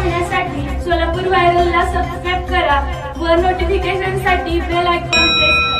पाहण्यासाठी सोलापूर व्हायरलला सबस्क्राईब करा व नोटिफिकेशनसाठी बेल आयकॉन प्रेस करा.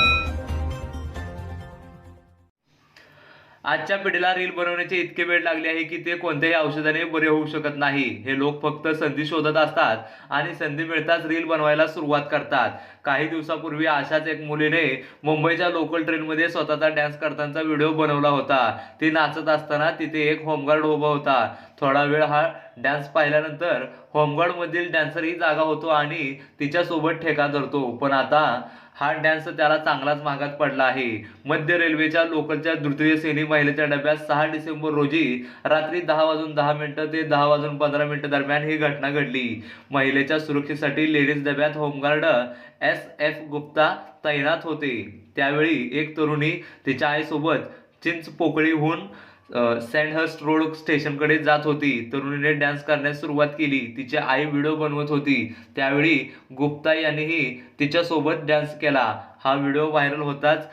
आजच्या पिढीला रील बनवण्याचे इतके वेळ लागले आहे की ते कोणत्याही औषधाने बरे होऊ शकत नाही. हे लोक फक्त संधी शोधत असतात आणि संधी मिळताच रील बनवायला सुरुवात करतात. काही दिवसापूर्वी अशाच एक मुलीने मुंबईच्या लोकल ट्रेनमध्ये स्वतःचा डॅन्स करतानाचा व्हिडिओ बनवला होता. ती नाचत असताना तिथे एक होमगार्ड उभा होता. थोडा वेळ हा डान्स पाहिल्यानंतर होमगार्डमधील डॅन्सरही जागा होतो आणि तिच्यासोबत ठेका धरतो. पण आता हा डॅन्स त्याला चांगलाच महागात पडला आहे. मध्य रेल्वेच्या लोकलच्या तृतीय श्रेणी महिलेच्या डब्यात सहा डिसेंबर रोजी रात्री दहा वाजून दहा मिनटं ते दहा वाजून पंधरा मिनटं दरम्यान ही घटना घडली. महिलेच्या सुरक्षेसाठी लेडीज डब्यात होमगार्ड एस एफ गुप्ता तैनात होते. त्यावेळी एक तरुणी तिच्या आईसोबत चिंच पोकळीहून सँडहर्स्ट रोड स्टेशनकडे जात होती. तरुणीने डान्स करण्यास सुरुवात केली. तिची आई व्हिडिओ बनवत होती. त्यावेळी गुप्ता यांनीही तिच्यासोबत डान्स केला. हा व्हिडिओ व्हायरल होताच.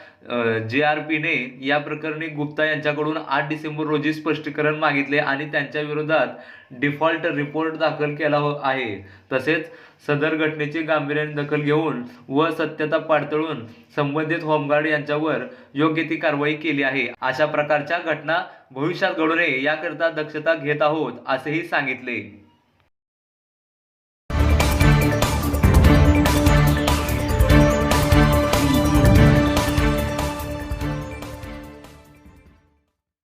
जे आर पीने या प्रकरणी गुप्ता यांच्याकडून आठ डिसेंबर रोजी स्पष्टीकरण मागितले आणि त्यांच्या विरोधात डिफॉल्ट रिपोर्ट दाखल केला हो- आहे. तसेच सदर घटनेची गांभीर्याने दखल घेऊन व सत्यता पाडतळून संबंधित होमगार्ड यांच्यावर योग्य ती कारवाई केली आहे. अशा प्रकारच्या घटना भविष्यात घडू नये याकरिता दक्षता घेत आहोत असेही सांगितले.